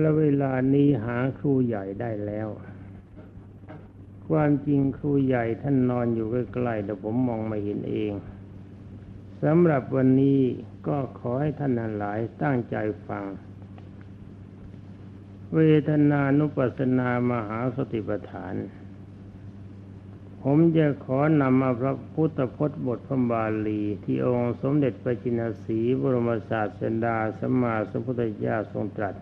แล้วเวลานี้หาครูใหญ่ได้แล้ว ความจริงครูใหญ่ท่านนอนอยู่ใกล้ๆแต่ผมมองไม่เห็นเองสำหรับวันนี้ก็ขอให้ท่านหลายตั้งใจฟัง เวทนานุปัสสนามหาสติปัฏฐาน ผมจะขอนำมาพระพุทธพจน์บทพระบาลี ที่องค์สมเด็จพระจินสีบรมศาสดาสมมาสมพุทธเจ้าทรงตรัส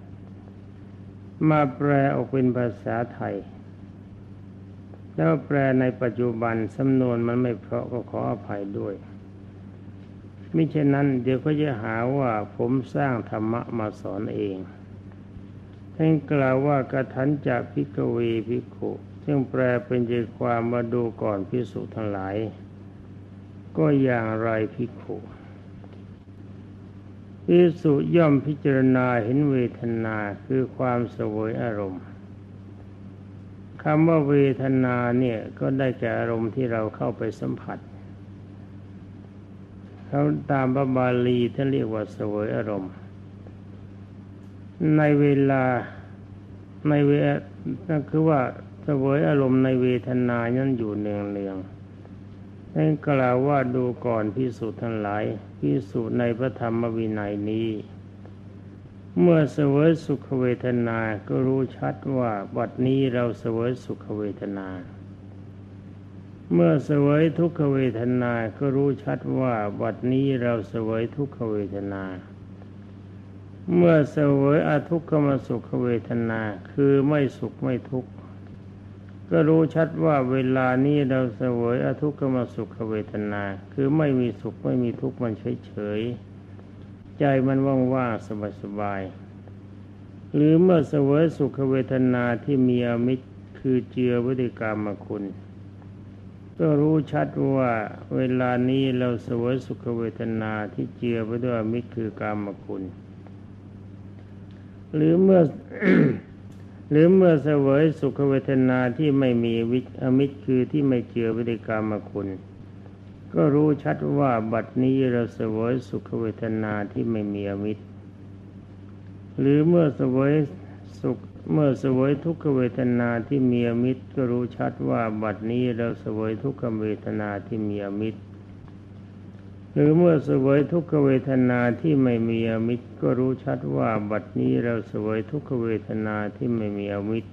มาแปลออกเป็นภาษาไทย แล้วแปลในปัจจุบันสำนวนมันไม่เพราะก็ขออภัยด้วยมิฉะนั้นเดี๋ยวก็จะหาว่าผมสร้างธรรมะมาสอนเองท่านกล่าวว่ากทันจะพิกเวพิกุซึ่งแปลเป็นใจความมาดูก่อนพิสุทั้งหลาย ก็อย่างไรพิกุ พิสุย่อมพิจารณาเห็นเวทนาคือความสวยอารมณ์คำว่าเวทนาเนี่ยก็ได้แก่อารมณ์ที่เราเข้าไปสัมผัสเขาตามพระบาลีท่านเรียกว่าสวยอารมณ์ ในเวลาในเวนั่นคือว่าสวยอารมณ์ในเวทนานั้นอยู่เนืองเนือง นั่นกล่าวว่าดูก่อนพิสูจน์ทั้งหลายพิสูจน์ในพระธรรมวินัยนี้ เมื่อเสวยสุขเวทนาก็รู้ชัดว่าบัดนี้เราเสวยสุขเวทนา เมื่อเสวยทุกขเวทนาก็รู้ชัดว่าบัดนี้เราเสวยทุกขเวทนา เมื่อเสวยอทุกขมสุขเวทนาคือไม่สุขไม่ทุกข์ ก็รู้ชัดว่าเวลานี้เราเสวยอทุกขมสุขเวทนา คือไม่มีสุขไม่มีทุกข์มันเฉยๆ ใจมันว่างๆสบายๆ หรือเมื่อเสวยสุขเวทนาที่มีอมิตรคือเจือวิธิกรรมคุณ ก็รู้ชัดว่าเวลานี้เราเสวยสุขเวทนาที่เจือไปด้วยมิตรคือกรรมคุณ หรือเมื่อ หรือเมื่อเสวยสุขเวทนาที่ไม่มีวิอมิตรคือที่ไม่เจือไปด้วยกรรมคุณ ก็รู้ชัดว่าบัดนี้เราเสวยสุขเวทนาที่ไม่มีอมิตร หรือเมื่อเสวยสุขเมื่อเสวยทุกขเวทนาที่มีอมิตร ก็รู้ชัดว่าบัดนี้เราเสวยทุกขเวทนาที่มีอมิตร หรือเมื่อสวยทุกขเวทนาที่ไม่มีอมิตร ก็รู้ชัดว่าบัดนี้เราสวยทุกขเวทนาที่ไม่มีอมิตร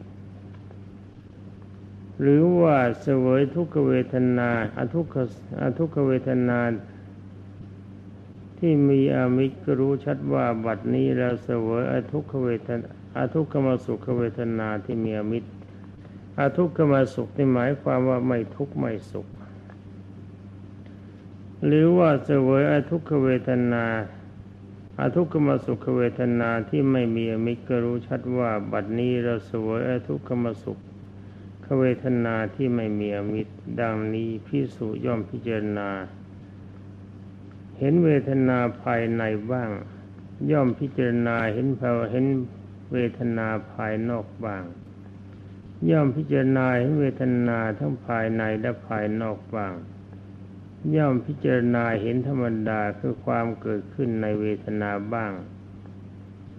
หรือว่าสวยทุกขเวทนาอทุกขอทุกขเวทนาที่มีอมิตรก็รู้ชัดว่าบัดนี้เราสวยอทุกขเวทนาอทุกขมสุขเวทนาที่มีอมิตรอทุกขมสุขที่หมายความว่าไม่ทุกข์ไม่สุข หรือว่าเสวยอทุกขเวทนาอาทุกขมสุขเวทนาที่ไม่มีอมิตรก็รู้ชัดว่า บัดนี้เราเสวยอทุกขมสุขเวทนาที่ไม่มีอมิตร ดังนี้พิสุย่อมพิจารณา เห็นเวทนาภายในบ้าง ย่อมพิจารณาเห็นภาวเห็นเวทนาภายนอกบ้าง ย่อมพิจารณาเห็นเวทนาทั้งภายในและภายนอกบ้าง ย่อมพิจารณาเห็นธรรมดาคือความเกิดขึ้นในเวทนาบ้าง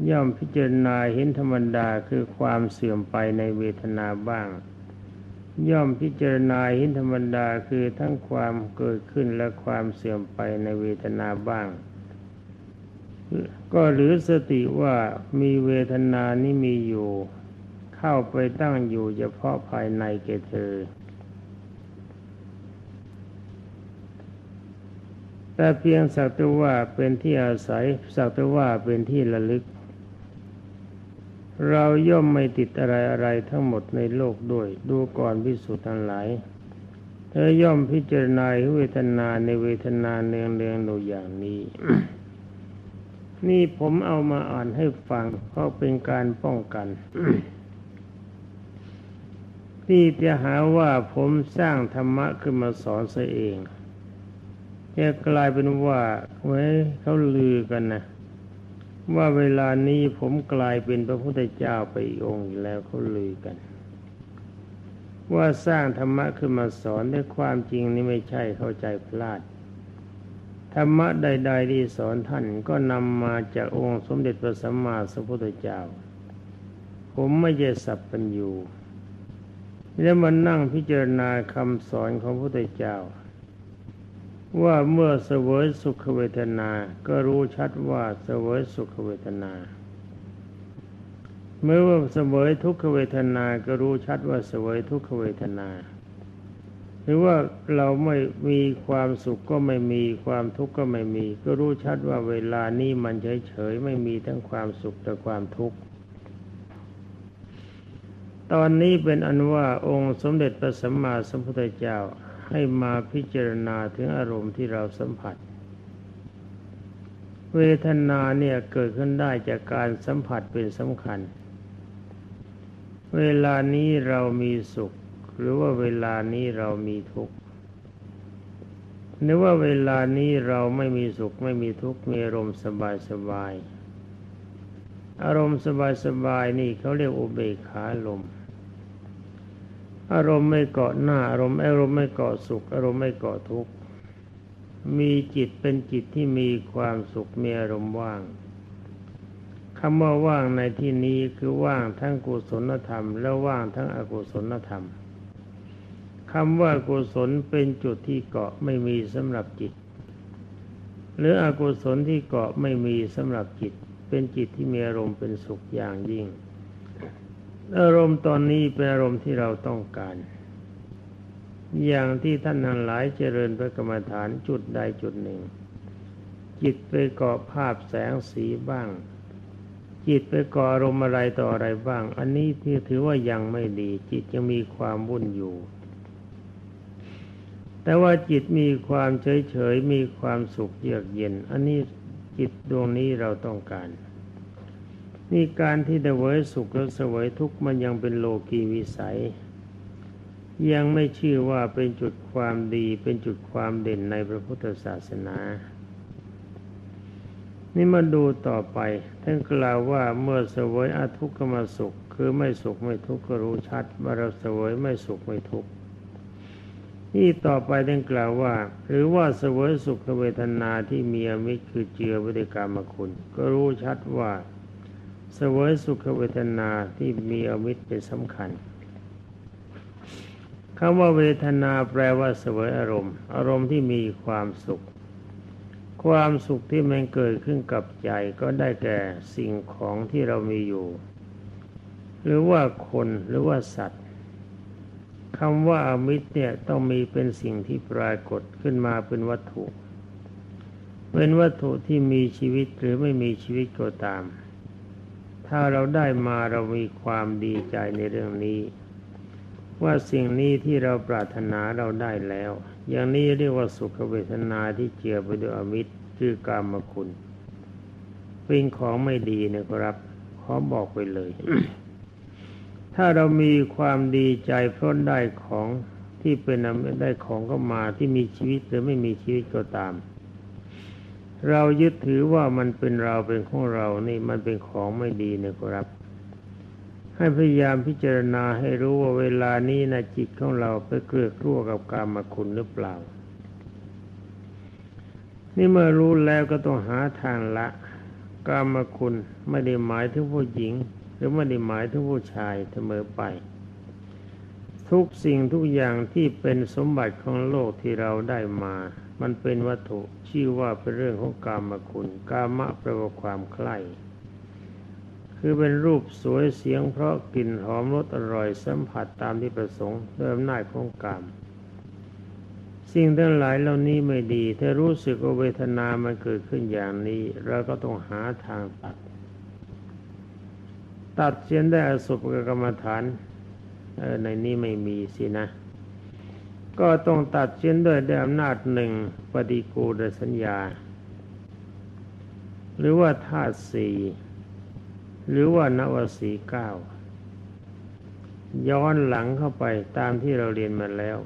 ย่อมพิจารณาเห็นธรรมดาคือความเสื่อมไปในเวทนาบ้าง ย่อมพิจารณาเห็นธรรมดาคือทั้งความเกิดขึ้นและความเสื่อมไปในเวทนาบ้าง ก็หรือสติว่ามีเวทนานี้มีอยู่ เข้าไปตั้งอยู่เฉพาะภายในแก่เธอ แต่เพียงสักแต่ว่าเป็นที่อาศัยสักแต่ว่าเป็นที่ระลึก เราย่อมไม่ติดอะไรอะไรทั้งหมดในโลกด้วย ดูก่อนพิสุทธิ์ทั้งหลาย เธอย่อมพิจารณาเวทนาในเวทนาเนืองเนืองดูอย่างนี้ นี่ผมเอามาอ่านให้ฟังเพราะเป็นการป้องกันที่จะหาว่าผมสร้างธรรมะขึ้นมาสอนซะเอง จะกลายเป็นว่าไว้เขาลือกันนะว่าเวลานี้ผมกลายเป็นพระพุทธเจ้าไปองค์แล้วเขาลือกัน ว่าสร้างธรรมะขึ้นมาสอนด้วยความจริงนี่ไม่ใช่เข้าใจพลาด ธรรมะใด ๆ ที่สอนท่านก็นำมาจากองค์สมเด็จพระสัมมาสัมพุทธเจ้า ผมไม่ใช่สัพพัญญูแล้วมานั่งพิจารณาคำสอนของพระพุทธเจ้า ว่าเมื่อเสวยสุขเวทนา ก็รู้ชัดว่าเสวยสุขเวทนา เมื่อว่าเสวยทุกขเวทนา ก็รู้ชัดว่าเสวยทุกขเวทนา หรือว่าเราไม่มีความสุขก็ไม่มีความทุกข์ก็ไม่มี ก็รู้ชัดว่าเวลานี้มันเฉยๆไม่มีทั้งความสุขและความทุกข์ตอนนี้เป็นอันว่าองค์สมเด็จพระสัมมาสัมพุทธเจ้า ให้มาพิจารณาถึงอารมณ์ที่เราสัมผัส เวทนาเนี่ยเกิดขึ้นได้จากการสัมผัสเป็นสำคัญ เวลานี้เรามีสุข หรือว่าเวลานี้เรามีทุกข์หรือว่าเวลานี้เราไม่มีสุขไม่มีทุกข์มีอารมณ์สบายสบาย อารมณ์สบายๆนี่เขาเรียกอุเบกขาลม อารมณ์ไม่เกาะหน้าอารมณ์อารมณ์ไม่เกาะสุข อารมณ์ไม่เกาะทุกข์มีจิตเป็นจิตที่มีความสุขมีอารมณ์ว่างคำว่าว่างในที่นี้คือว่างทั้งกุศลธรรม และว่างทั้งอกุศลธรรมคำว่ากุศลเป็นจุดที่เกาะไม่มีสำหรับจิต หรืออกุศลที่เกาะไม่มีสำหรับจิต เป็นจิตที่มีอารมณ์เป็นสุขอย่างยิ่ง อารมณ์ตอนนี้เป็นอารมณ์ที่เราต้องการ อย่างที่ท่านทั้งหลายเจริญพระกรรมฐานจุดใดจุดหนึ่ง จิตไปเกาะภาพแสงสีบ้าง จิตไปเกาะอารมณ์อะไรต่ออะไรบ้าง อันนี้ที่ถือว่ายังไม่ดี จิตยังมีความวุ่นอยู่ แต่ว่าจิตมีความเฉยเฉยมีความสุขเยือกเย็น อันนี้จิตดวงนี้เราต้องการ นี่การที่ได้เวยสุขและเสวยทุกข์มันยังเป็นโลกีวิสัย ยังไม่ชื่อว่าเป็นจุดความดีเป็นจุดความเด่นในพระพุทธศาสนา นี่มาดูต่อไปท่านกล่าวว่าเมื่อเสวยอาทุกขมสุข คือไม่สุขไม่ทุกข์ก็รู้ชัดว่าเราเสวยไม่สุขไม่ทุกข์ที่ต่อไปท่านกล่าวว่า หรือว่าเสวยสุขเวทนาที่มีอมิตรคือเจือวิริกรรมคุณ ก็รู้ชัดว่า สวยสุขเวทนาที่มีอมิตรเป็นสำคัญคำว่าเวทนาแปลว่าสวยอารมณ์ อารมณ์ที่มีความสุข ความสุขที่มันเกิดขึ้นกับใจก็ได้แก่สิ่งของที่เรามีอยู่ หรือว่าคนหรือว่าสัตว์คำว่าอมิตรเนี่ยต้องมีเป็นสิ่งที่ปรากฏขึ้นมาเป็นวัตถุ เป็นวัตถุที่มีชีวิตหรือไม่มีชีวิตก็ตาม ถ้าเราได้มาเรามีความดีใจในเรื่องนี้ ว่าสิ่งนี้ที่เราปรารถนาเราได้แล้ว อย่างนี้เรียกว่าสุขเวทนาที่เจือไปด้วยอมิตรคือกรรมคุณเป็นของไม่ดีนะครับ ขอบอกไปเลย ถ้าเรามีความดีใจเพราะได้ของที่เป็นได้ของก็มาที่มีชีวิตหรือไม่มีชีวิตก็ตาม เรายึดถือว่ามันเป็นเราเป็นของเรานี่มันเป็นของไม่ดีนะครับ ให้พยายามพิจารณาให้รู้ว่าเวลานี้นะจิตของเราไปเกลือกลัวกับกรรมคุณหรือเปล่า นี่เมื่อรู้แล้วก็ต้องหาทางละกรรมคุณไม่ได้หมายถึงผู้หญิง หรือไม่ได้หมายถึงผู้ชายเสมอไป ทุกสิ่งทุกอย่างที่เป็นสมบัติของโลกที่เราได้มา มันเป็นวัตถุชื่อว่าเป็นเรื่องของกามคุณกามะแปลว่าความใคร่คือเป็นรูปสวยเสียงเพราะกลิ่นหอมรสอร่อยสัมผัสตามที่ประสงค์ด้วยอำนาจของกามสิ่งทั้งหลายเหล่านี้ไม่ดี ถ้ารู้สึกว่าเวทนามันเกิดขึ้นอย่างนี้ เราก็ต้องหาทางตัด ตัดเสียนได้อสุภกรรมฐานในนี้ไม่มีสินะ ก็ต้องตัดเสียนด้วยด้วยอำนาจหนึ่งปฏิกูลสัญญา หรือว่าธาตุสี่หรือว่านวสีเก้าย้อนหลังเข้าไปตามที่เราเรียนมาแล้ว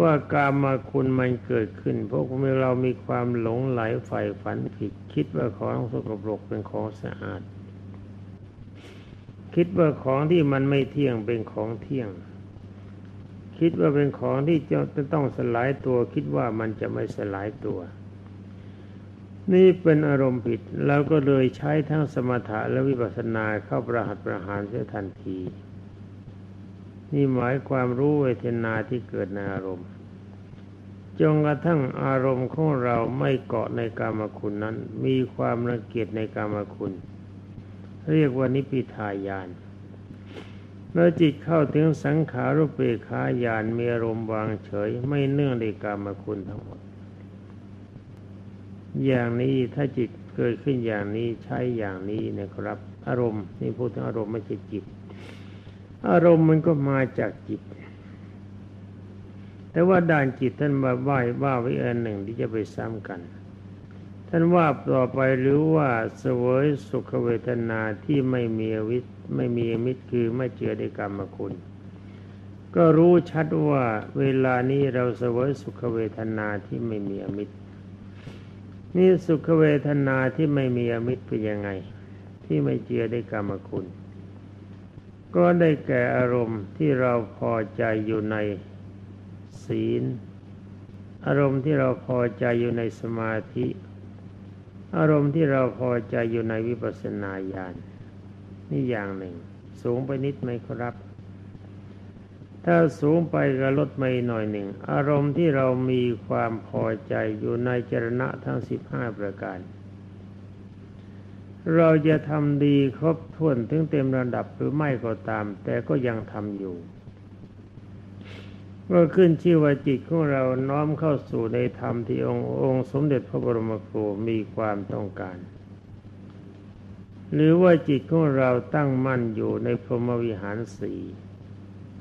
ว่ากามาคุณมันเกิดขึ้น เพราะเมื่อเรามีความหลงไหลใฝ่ฝันผิด คิดว่าของสกปรกเป็นของสะอาด คิดว่าของที่มันไม่เที่ยงเป็นของเที่ยง คิดว่าเป็นของที่จะต้องสลายตัวคิดว่ามันจะไม่สลายตัว นี่เป็นอารมณ์ผิดเราก็เลยใช้ทั้งสมถะและวิปัสสนาเข้าประหัตประหารเสียทันที นี่หมายความรู้เวทนาที่เกิดในอารมณ์จนกระทั่งอารมณ์ของเราไม่เกาะในกามคุณนั้น มีความรังเกียจในกามคุณ เรียกว่านิพิทายาน เมื่อจิตเข้าถึงสังขารุปเปขายานมีอารมณ์วางเฉย ไม่เนื่องในกามคุณทั้งหมด อย่างนี้ถ้าจิตเกิดขึ้นอย่างนี้ใช้อย่างนี้นะครับ อารมณ์นี่พูดถึงอารมณ์ไม่ใช่จิต อารมณ์มันก็มาจากจิต แต่ว่าด่านจิตท่านมาไหว้ว่าไว้อันหนึ่งที่จะไปซ้ำกัน ท่านว่าต่อไปหรือว่าเสวยสุขเวทนาที่ไม่มีวิ ไม่มีมิตรคือไม่เจือในกรรมคุณ ก็รู้ชัดว่าเวลานี้เราเสวยสุขเวทนาที่ไม่มีอมิตร นี่สุขเวทนาที่ไม่มีอมิตรเป็นยังไง ที่ไม่เจือได้กรรมคุณ ก็ได้แก่อารมณ์ที่เราพอใจอยู่ในศีล อารมณ์ที่เราพอใจอยู่ในสมาธิ อารมณ์ที่เราพอใจอยู่ในวิปัสสนาญาณ นี่อย่างหนึ่ง สูงไปนิดไหมครับ ถ้าสูงไปก็ลดไปหน่อยหนึ่ง อารมณ์ที่เรามีความพอใจอยู่ในจรณะทั้งสิบห้าประการ เราจะทำดีครบถ้วนถึงเต็มระดับหรือไม่ก็ตาม แต่ก็ยังทำอยู่ก็ขึ้นชื่อว่าจิตของเราน้อมเข้าสู่ในธรรมที่องค์องค์สมเด็จพระบรมครูมีความต้องการ หรือว่าจิตของเราตั้งมั่นอยู่ในพรหมวิหารสี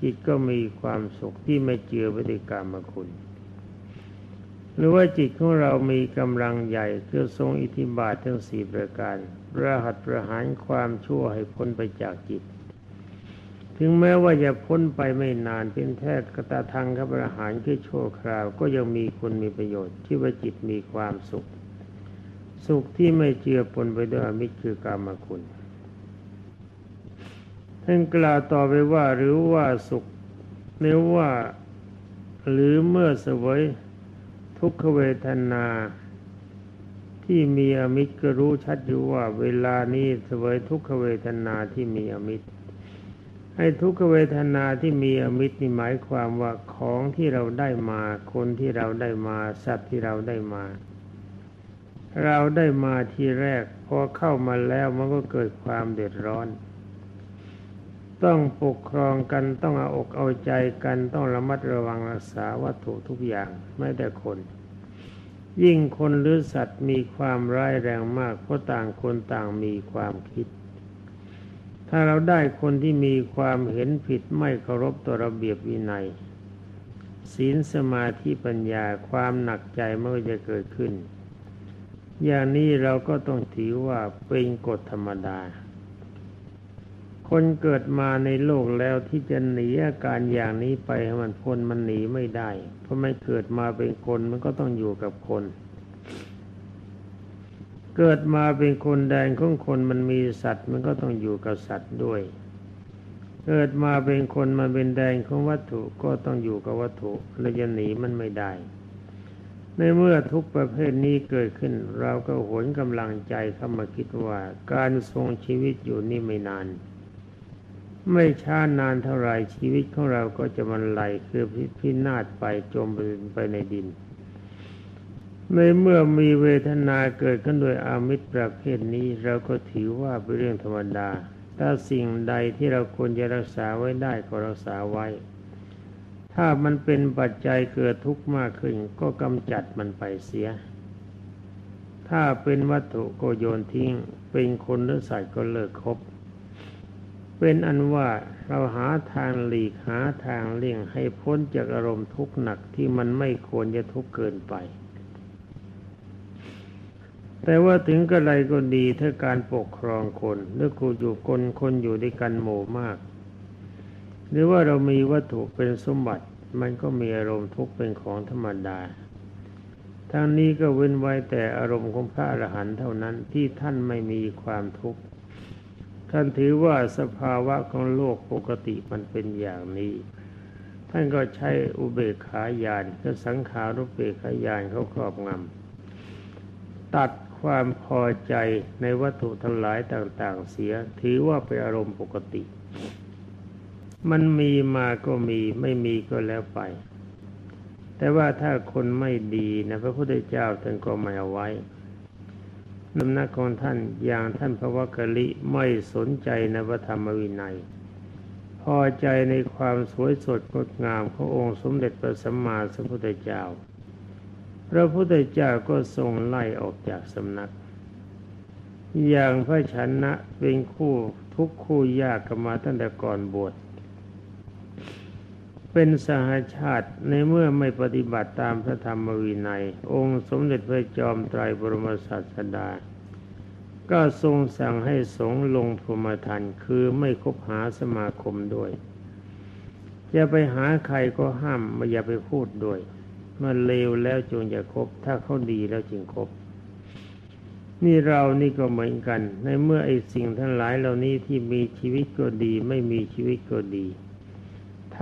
จิตก็มีความสุขที่ไม่เจือปฏิกรรมคุณ หรือว่าจิตของเรามีกำลังใหญ่เพื่อทรงอิทธิบาททั้งสี่ประการระหัตประหารความชั่วให้พ้นไปจากจิต ถึงแม้ว่าจะพ้นไปไม่นานเป็นแท้กตาทางกับประหารคือชั่วคราวก็ยังมีคุณมีประโยชน์ที่ว่าจิตมีความสุข สุขที่ไม่เจือปนไปด้วยอมิตรคือกรรมคุณ ท่านกล่าวต่อไปว่าหรือว่าสุขเนื้อว่าหรือเมื่อสวยทุกขเวทนา ที่มีอมิตรก็รู้ชัดอยู่ว่า เวลานี้สวยทุกขเวทนาที่มีอมิตรให้ทุกขเวทนาที่มีอมิตรนี่หมายความว่าของที่เราได้มา คนที่เราได้มา สัตว์ที่เราได้มา เราได้มาทีแรกพอเข้ามาแล้วมันก็เกิดความเดือดร้อน ต้องปกครองกันต้องเอาอกเอาใจกันต้องระมัดระวังรักษาวัตถุทุกอย่างไม่แต่คน ยิ่งคนหรือสัตว์มีความร้ายแรงมากเพราะต่างคนต่างมีความคิด ถ้าเราได้คนที่มีความเห็นผิดไม่เคารพต่อระเบียบวินัยศีลสมาธิปัญญาความหนักใจเมื่อจะเกิดขึ้น อย่างนี้เราก็ต้องถือว่าเป็นกฎธรรมดา คนเกิดมาในโลกแล้วที่จะหนีอาการอย่างนี้ไปมันพ้นมันหนีไม่ได้ เพราะไม่เกิดมาเป็นคนมันก็ต้องอยู่กับคน เกิดมาเป็นคนแดนของคนมันมีสัตว์ มันก็ต้องอยู่กับสัตว์ด้วย เกิดมาเป็นคนมันเป็นแดนของวัตถุก็ต้องอยู่กับวัตถุเราจะหนีมันไม่ได้ ในเมื่อทุกประเภทนี้เกิดขึ้น เราก็หวนกำลังใจเข้ามาคิดว่าการทรงชีวิตอยู่นี่ไม่นาน ไม่ช้านานเท่าไรชีวิตของเราก็จะมันไหลคือพิพินาศไปจมไปในดิน ในเมื่อมีเวทนาเกิดขึ้นโดยอามิตรประเภทนี้เราก็ถือว่าเป็นเรื่องธรรมดา ถ้าสิ่งใดที่เราควรจะรักษาไว้ได้ก็รักษาไว้ ถ้ามันเป็นปัจจัยเกิดทุกข์มากขึ้น ก็กำจัดมันไปเสีย ถ้าเป็นวัตถุก็โยนทิ้ง เป็นคนหรือสัตว์ก็เลิกคบ เป็นอันว่าเราหาทางหลีกหาทางเลี่ยงให้พ้นจากอารมณ์ทุกข์หนักที่มันไม่ควรจะทุกข์เกินไปแต่ว่าถึงกระไรก็ดีถ้าการปกครองคนหรือกูอยู่คนคนอยู่ด้วยกันหมู่มาก หรือว่าเรามีวัตถุเป็นสมบัติมันก็มีอารมณ์ทุกข์เป็นของธรรมดา ทั้งนี้ก็เว้นไว้แต่อารมณ์ของพระอรหันต์เท่านั้นที่ท่านไม่มีความทุกข์ ท่านถือว่าสภาวะของโลกปกติมันเป็นอย่างนี้ ท่านก็ใช้อุเบกขาญาณคือสังขารุเบกขายานเขาครอบงำตัดความพอใจในวัตถุทั้งหลายต่าง ๆ เสียถือว่าเป็นอารมณ์ปกติ มันมีมาก็มีไม่มีก็แล้วไป แต่ว่าถ้าคนไม่ดีนะพระพุทธเจ้าท่านก็ไม่เอาไว้นำนักของท่านอย่างท่านพระวกลิไม่สนใจในพระธรรมวินัย พอใจในความสวยสดงดงามขององค์สมเด็จพระสัมมาสัมพุทธเจ้า พระพุทธเจ้าก็ทรงไล่ออกจากสำนัก อย่างพระชนะเป็นคู่ทุกคู่ยากกันมาตั้งแต่ก่อนบวช เป็นสหาชาติในเมื่อไม่ปฏิบัติตามพระธรรมวินัย องค์สมเด็จพระจอมไตรบรมศาสดา ก็ทรงสั่งให้สงฆ์ลงพรหมทันคือไม่คบหาสมาคมด้วยอย่าไปหาใครก็ห้ามไม่อย่าไปพูดด้วยเมื่อเลวแล้วจงอย่าคบ ถ้าเขาดีแล้วจึงคบ นี่เรานี่ก็เหมือนกัน ในเมื่อไอ้สิ่งทั้งหลายเหล่านี้ที่มีชีวิตก็ดี ไม่มีชีวิตก็ดี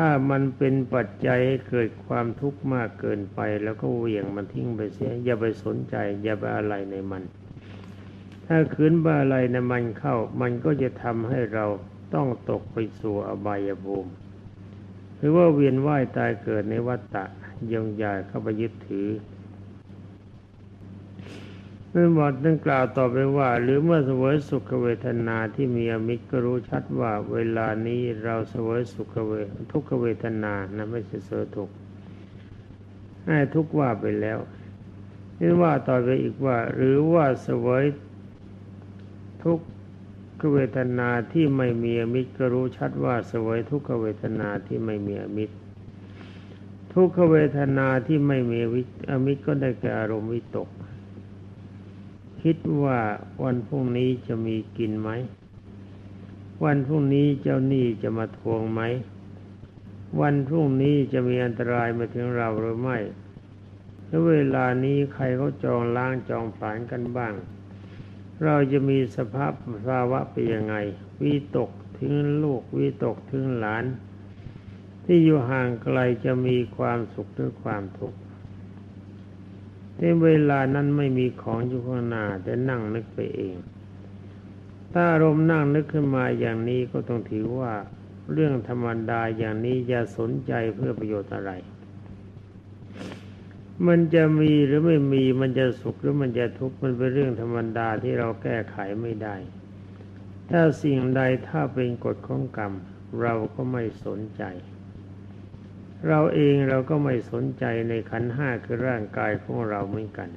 ถ้ามันเป็นปัจจัยให้เกิดความทุกข์มากเกินไป แล้วก็เหวี่ยงมันทิ้งไปเสีย อย่าไปสนใจ อย่าไปอะไรในมัน ถ้าคืนบ้าอะไรในมันเข้า มันก็จะทำให้เราต้องตกไปสู่อบายภูมิหรือว่าเวียนว่ายตายเกิดในวัฏฏะยงใหญ่เข้าไปยึดถือ เมื่อบอกตั้งกล่าวต่อไปว่า หรือเมื่อเสวยสุขเวทนาที่มีอมิตรก็รู้ชัดว่าเวลานี้เราเสวยสุขเวทุกขเวทนานะไม่ใช่เสวยทุกให้ทุกว่าไปแล้วนี่ว่าต่อไปอีกว่า หรือว่าเสวยทุกขเวทนาที่ไม่มีอมิตรก็รู้ชัดว่าเสวยทุกขเวทนาที่ไม่มีอมิตร ทุกขเวทนาที่ไม่มีอมิตรก็ได้แก่อารมณ์วิตก คิดว่าวันพรุ่งนี้จะมีกินไหม วันพรุ่งนี้เจ้าหนี้จะมาทวงไหม วันพรุ่งนี้จะมีอันตรายมาถึงเราหรือไม่แล้วเวลานี้ใครเขาจองล้างจองผานกันบ้าง เราจะมีสภาพภาวะเป็นยังไงวิตกถึงลูกวิตกถึงหลาน ที่อยู่ห่างไกลจะมีความสุขหรือความทุกข์ ในเวลานั้นไม่มีของอยู่ข้างหน้าแต่นั่งนึกไปเอง ถ้าอารมณ์นั่งนึกขึ้นมาอย่างนี้ก็ต้องถือว่าเรื่องธรรมดาอย่างนี้อย่าสนใจเพื่อประโยชน์อะไร มันจะมีหรือไม่มีมันจะสุขหรือมันจะทุกข์มันเป็นเรื่องธรรมดาที่เราแก้ไขไม่ได้ ถ้าสิ่งใดถ้าเป็นกฎของกรรม เราก็ไม่สนใจ เราเองเราก็ไม่สนใจในขันห้าคือร่างกายของเราเหมือนกัน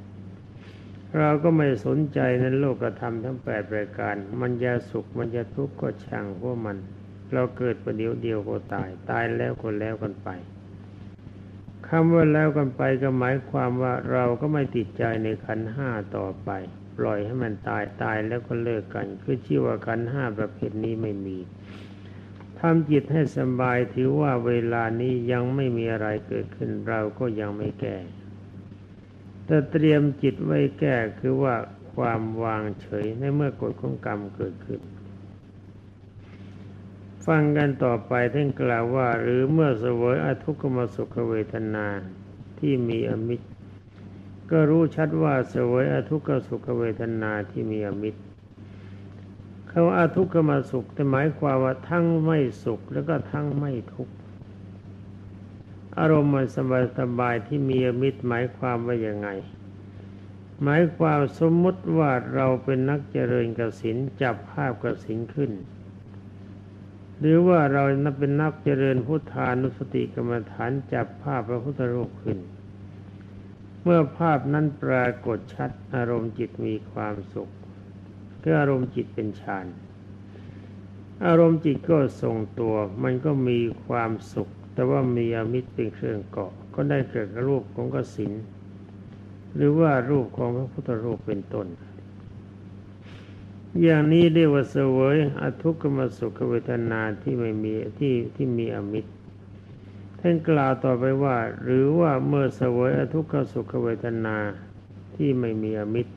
เราก็ไม่สนใจในโลกธรรมทั้งแปดรายการ มันจะสุขมันจะทุกข์ก็ช่างพวกมัน เราเกิดประเดี๋ยวเดียวก็ตาย ตายแล้วก็แล้วกันไปคำว่าแล้วกันไปก็หมายความว่าเราก็ไม่ติดใจในขันห้าต่อไป ปล่อยให้มันตายตายแล้วก็เลิกกัน คือชื่อว่าขันห้าประเภทนี้ไม่มี ทำจิตให้สบายถือว่าเวลานี้ยังไม่มีอะไรเกิดขึ้นเราก็ยังไม่แก้แต่เตรียมจิตไว้แก้คือว่าความวางเฉยในเมื่อกฎของกรรมเกิดขึ้น ฟังกันต่อไปท่านกล่าวว่า หรือเมื่อเสวยอทุกขมสุขเวทนาที่มีอมิตร ก็รู้ชัดว่าเสวยอทุกขสุขเวทนาที่มีอมิตร คำว่าอาทุกขมาสุขแต่หมายความว่าทั้งไม่สุขแล้วก็ทั้งไม่ทุกข์อารมณ์มันสบายสบายที่มีมิตรหมายความว่ายังไง หมายความสมมติว่าเราเป็นนักเจริญกสินจับภาพกสินขึ้น หรือว่าเราเป็นนักเจริญพุทธานุสติกรรมฐานจับภาพพระพุทธรูปขึ้น เมื่อภาพนั้นปรากฏชัดอารมณ์จิตมีความสุข คืออารมณ์จิตเป็นฌานอารมณ์จิตก็ทรงตัว มันก็มีความสุข แต่ว่ามีอมิตรเป็นเครื่องเกาะ ก็ได้เกิดรูปของกสินหรือว่ารูปของพระพุทธรูปเป็นต้น อย่างนี้เรียกว่าเสวยอทุกขมสุขเวทนาที่ไม่มีที่ที่มีอมิตรท่านกล่าวต่อไปว่า หรือว่าเมื่อเสวยอทุกขสุขเวทนาที่ไม่มีอมิตร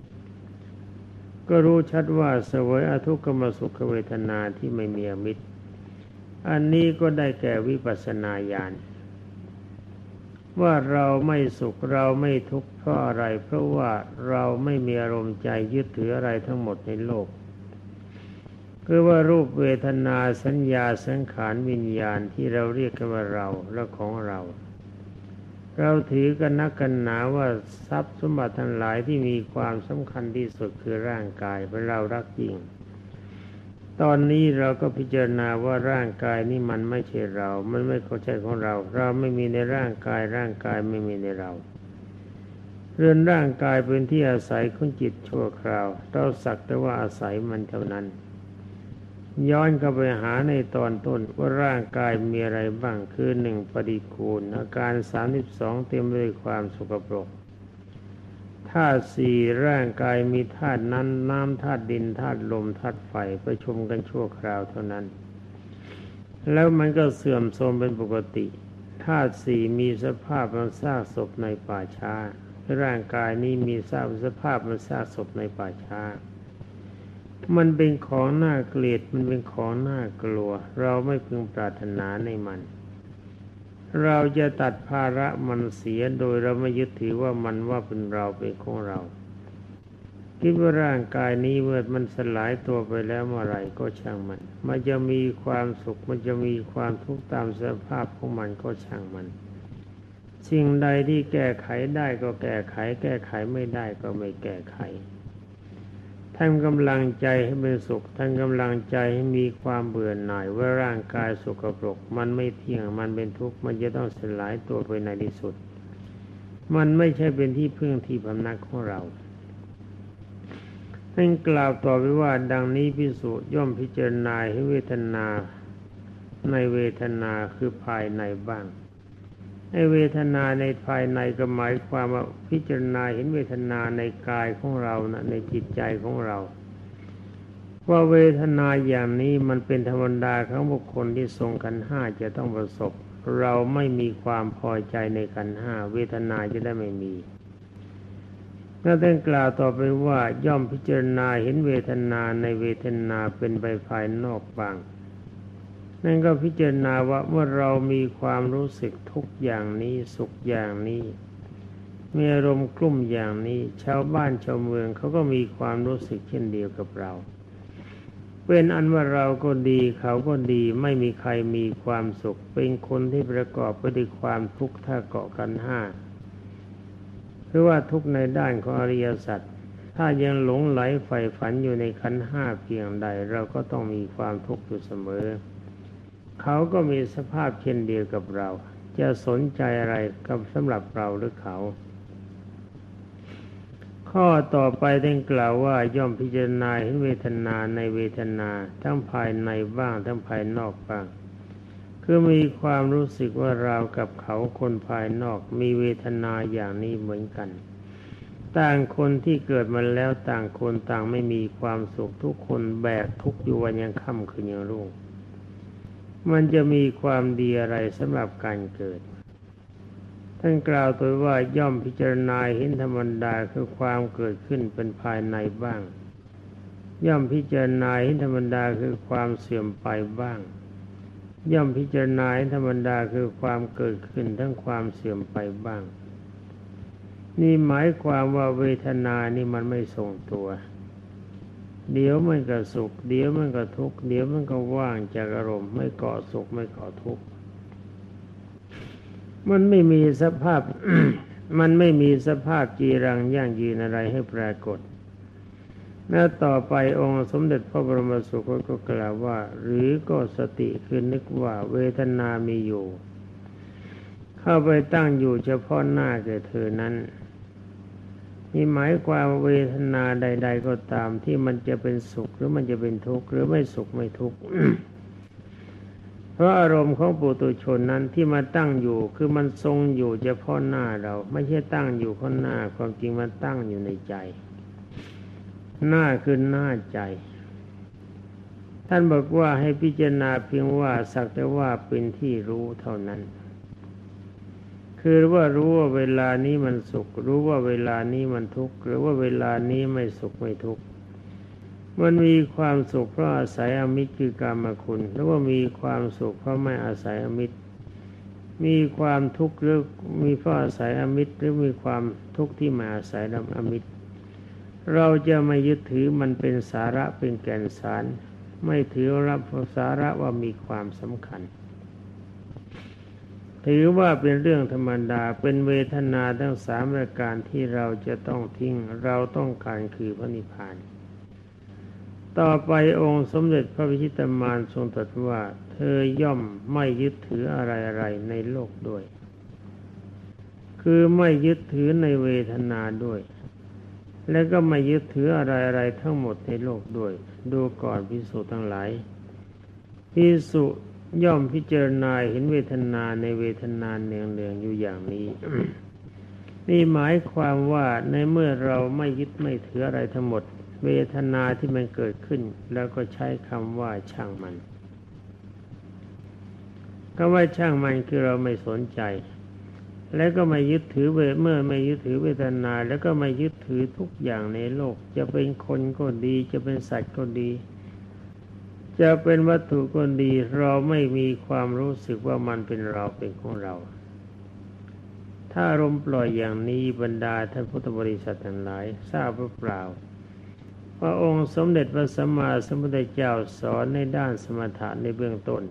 ก็รู้ชัดว่าสวยอทุกขมสุขเวทนาที่ไม่มีอมิตร อันนี้ก็ได้แก่วิปัสสนาญาณว่าเราไม่สุขเราไม่ทุกข์เพราะอะไร เพราะว่าเราไม่มีอารมณ์ใจยึดถืออะไรทั้งหมดในโลก คือว่ารูปเวทนาสัญญาสังขารวิญญาณที่เราเรียกกันว่าเราและของเรา เราถือกันนักกันหนาว่าทรัพย์สมบัติทั้งหลายที่มีความสำคัญที่สุดคือร่างกายเป็นเรารักยิ่งตอนนี้เราก็พิจารณาว่าร่างกายนี้มันไม่ใช่เรา มันไม่เข้าใจของเรา เราไม่มีในร่างกาย ร่างกายไม่มีในเรา เรือนร่างกายเป็นที่อาศัยของจิตชั่วคราว เราสักแต่ว่าอาศัยมันเท่านั้น ย้อนก็ไปหาในตอนต้นว่าร่างกายมีอะไรบ้างคือหนึ่งปฏิกูล อาการสามสิบสองเต็มไปด้วยความสกปรกธาตุสี่ร่างกายมีธาตุนั้นน้ำธาตุดินธาตุลมธาตุไฟประชุมกันชั่วคราวเท่านั้น แล้วมันก็เสื่อมโทรมเป็นปกติธาตุสี่มีสภาพมันซากศพในป่าช้า ร่างกายนี้มีทราบสภาพมันซากศพในป่าช้า มันเป็นของน่าเกลียดมันเป็นของน่ากลัว เราไม่พึงปรารถนาในมัน เราจะตัดภาระมันเสียโดยเราไม่ยึดถือว่ามันว่าเป็นเราเป็นของเราคิดว่าร่างกายนี้เมื่อมันสลายตัวไปแล้วเมื่อไรก็ช่างมัน มันจะมีความสุขมันจะมีความทุกข์ตามสภาพของมันก็ช่างมัน สิ่งใดที่แก้ไขได้ก็แก้ไข แก้ไขไม่ได้ก็ไม่แก้ไข ท่านกำลังใจให้เป็นสุขท่านกำลังใจให้มีความเบื่อหน่ายว่าร่างกายสุกปรก มันไม่เที่ยงมันเป็นทุกข์มันจะต้องสลายตัวไปในที่สุด มันไม่ใช่เป็นที่พึ่งที่พำนักของเราท่านกล่าวต่อไปว่าดังนี้พิสุย่อมพิจารณาให้เวทนาในเวทนาคือภายในบ้าง ไอเวทนาในภายในก็หมายความว่าพิจารณาเห็นเวทนาในกายของเรานะในจิตใจของเรา ว่าเวทนาอย่างนี้มันเป็นธรรมดาของบุคคลที่ทรงกันห้าจะต้องประสบ เราไม่มีความพอใจในกันห้าเวทนาจะได้ไม่มีน่าต้องกล่าวต่อไปว่าย่อมพิจารณาเห็นเวทนาในเวทนาเป็นใบภายนอกบาง นั่นก็พิจารณาว่าเมื่อเรามีความรู้สึกทุกอย่างนี้สุขอย่างนี้ มีอารมณ์กลุ่มอย่างนี้ ชาวบ้านชาวเมืองเขาก็มีความรู้สึกเช่นเดียวกับเราเป็นอันว่าเราก็ดีเขาก็ดีไม่มีใครมีความสุข เป็นคนที่ประกอบไปด้วยความทุกข์ถ้าเกาะกันห้าหรือว่าทุกในด้านของอริยสัจถ้ายังหลงไหลใฝ่ฝันอยู่ในขันห้าเพียงใด เราก็ต้องมีความทุกข์อยู่เสมอ เขาก็มีสภาพเช่นเดียวกับเรา จะสนใจอะไรกับสำหรับเราหรือเขา ข้อต่อไปได้กล่าวว่าย่อมพิจารณาเห็นเวทนาในเวทนาทั้งภายในบ้างทั้งภายนอกบ้างคือมีความรู้สึกว่าเรากับเขาคนภายนอกมีเวทนาอย่างนี้เหมือนกัน ต่างคนที่เกิดมาแล้วต่างคนต่างไม่มีความสุขทุกคนแบกทุกอยู่วันยังค่ำคืนยังรุ่ง มันจะมีความดีอะไรสำหรับการเกิด ท่านกล่าวตัวว่าย่อมพิจารณาเห็นธรรมดาคือความเกิดขึ้นเป็นภายในบ้าง ย่อมพิจารณาเห็นธรรมดาคือความเสื่อมไปบ้าง ย่อมพิจารณาเห็นธรรมดาคือความเกิดขึ้นทั้งความเสื่อมไปบ้าง นี่หมายความว่าเวทนานี่มันไม่ทรงตัว เดี๋ยวมันก็สุข เดี๋ยวมันก็ทุกข์เดี๋ยวมันก็ว่างจากอารมณ์ไม่เกาะสุขไม่เกาะทุกข์มันไม่มีสภาพ มันไม่มีสภาพจีรังยั่งยืนอะไรให้ปรากฏแล้วต่อไปองค์สมเด็จพระบรมสุคตก็กล่าวว่า หรือก็สติคือนึกว่าเวทนามีอยู่ เข้าไปตั้งอยู่เฉพาะหน้าแก่เธอนั้น นี่หมายความเวทนาใด ๆ ก็ตามที่มันจะเป็นสุขหรือมันจะเป็นทุกข์หรือไม่สุขไม่ทุกข์เพราะอารมณ์ของปุตุชนนั้นที่มาตั้งอยู่คือมันทรงอยู่เฉพาะหน้าเรา ไม่ใช่ตั้งอยู่ข้างหน้าความจริงมันตั้งอยู่ในใจ หน้าคือหน้าใจ ท่านบอกว่าให้พิจารณาเพียงว่าสักแต่ว่าเป็นที่รู้เท่านั้น คือว่ารู้ว่าเวลานี้มันสุข รู้ว่าเวลานี้มันทุกข์หรือว่าเวลานี้ไม่สุขไม่ทุกข์มันมีความสุขเพราะอาศัยอมิตรคือกรรมคุณ หรือว่ามีความสุขเพราะไม่อาศัยอมิตร มีความทุกข์หรือมีเพราะอาศัยอมิตร หรือมีความทุกข์ที่มาอาศัยลำอมิตร เราจะไม่ยึดถือมันเป็นสาระเป็นแก่นสาร ไม่ถือรับสาระว่ามีความสำคัญ ถือว่าเป็นเรื่องธรรมดาเป็นเวทนาทั้งสามรายการที่เราจะต้องทิ้งเราต้องการคือพระนิพพานต่อไปองค์สมเด็จพระวิชิตมานทรงตรัสว่า เธอย่อมไม่ยึดถืออะไรๆในโลกด้วย คือไม่ยึดถือในเวทนาด้วย และก็ไม่ยึดถืออะไรๆทั้งหมดในโลกด้วย ดูก่อนพิสุทั้งหลายพิสุ ย่อมพิจารณาเห็นเวทนาในเวทนาเนืองเนืองๆอยู่อย่างนี้ นี่หมายความว่าในเมื่อเราไม่ยึดไม่ถืออะไรทั้งหมด เวทนาที่มันเกิดขึ้น แล้วก็ใช้คำว่าช่างมันคำว่าช่างมันคือเราไม่สนใจ แล้วก็ไม่ยึดถือเวเมื่อไม่ยึดถือเวทนา แล้วก็ไม่ยึดถือทุกอย่างในโลก จะเป็นคนก็ดี จะเป็นสัตว์ก็ดี จะเป็นวัตถุก็ดีเราไม่มีความรู้สึกว่ามันเป็นเราเป็นของเรา ถ้ารมปล่อยอย่างนี้บรรดาท่านพุทธบริษัททั้งหลายทราบหรือเปล่าว่าองค์สมเด็จพระสัมมาสัมพุทธเจ้าสอนในด้านสมถะในเบื้องต้น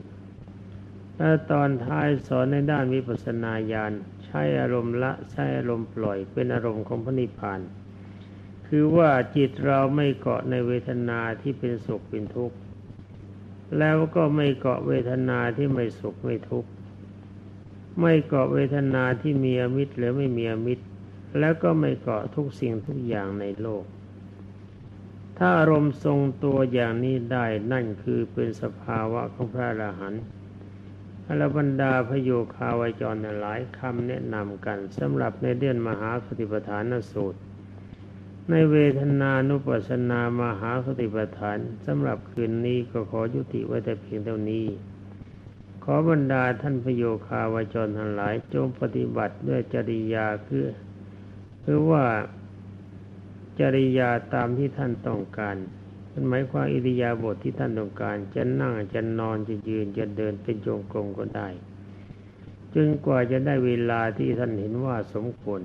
และตอนท้ายสอนในด้านวิปัสสนาญาณใช้อารมณ์ละใช้อารมณ์ปล่อยเป็นอารมณ์ของพระนิพพาน คือว่าจิตเราไม่เกาะในเวทนาที่เป็นสุขเป็นทุกข์ แล้วก็ไม่เกาะเวทนาที่ไม่สุขไม่ทุกข์ไม่เกาะเวทนาที่มีอมิตรหรือไม่มีอมิตร แล้วก็ไม่เกาะทุกสิ่งทุกอย่างในโลก ถ้าอารมณ์ทรงตัวอย่างนี้ได้นั่นคือเป็นสภาวะของพระอรหันต์อรบรรดาพโยคาวจรหลายคำแนะนำกันสำหรับในเดือนมหาสติปัฏฐานสูตร ในเวทนานุปัสสนามหาสติปัฏฐานสำหรับคืนนี้ก็ขอยุติไว้แต่เพียงเท่านี้ ขอบรรดาท่านพระโยคาวาจรทั้งหลายจงปฏิบัติด้วยจริยาคือคือว่าจริยาตามที่ท่านต้องการมันหมายความอิริยาบถทที่ท่านต้องการจะนั่งจะนอนจะยืนจะเดินเป็นจงกรมก็ได้จนกว่าจะได้เวลาที่ท่านเห็นว่าสมควร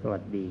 สวัสดี